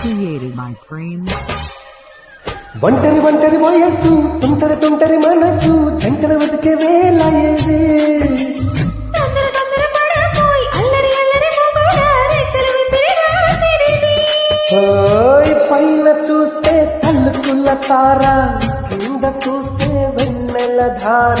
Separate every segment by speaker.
Speaker 1: created my dream.
Speaker 2: ఒంటరి ఒంటరి వయస్సు తుంటరి తుంటరి మనసు జంటల వెతికే వేళ ఏది? పైన చూస్తే తల్లుకుల్ల తార కింద చూస్తే వెన్నెల ధార.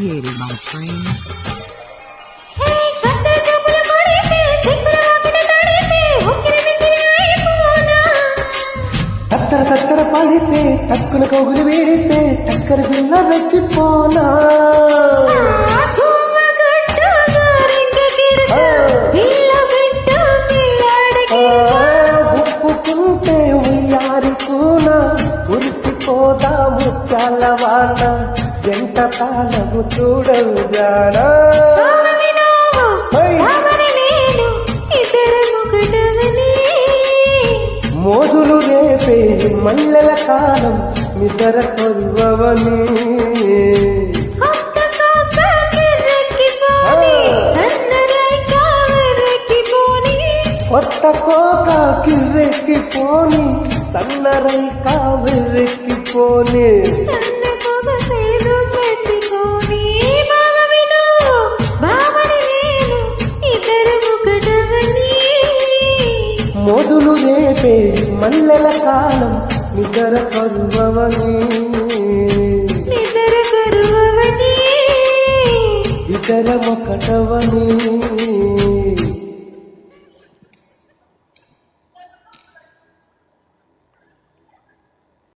Speaker 1: created
Speaker 3: బిక్కిరి అయిపోనా
Speaker 2: తత్తర తత్తర పాడితే టక్కున కౌగులు వేడితే టక్కర పిల్ల రెచ్చిపోనా ఆ, ఉయ్యారి కూన ఉరిసిపోదా ముత్యాల వాన? జంట తాళము చూడవు జానా మోజులు రేపే మల్లెల కాలం నిద్ర కొరువని కొత్త కోక కిర్రెక్కి పోని సన్నరై కావిరెక్కి పోని. మల్లెల కాలం
Speaker 3: నిద్ర కరువని
Speaker 2: ఇతర ఒకటవని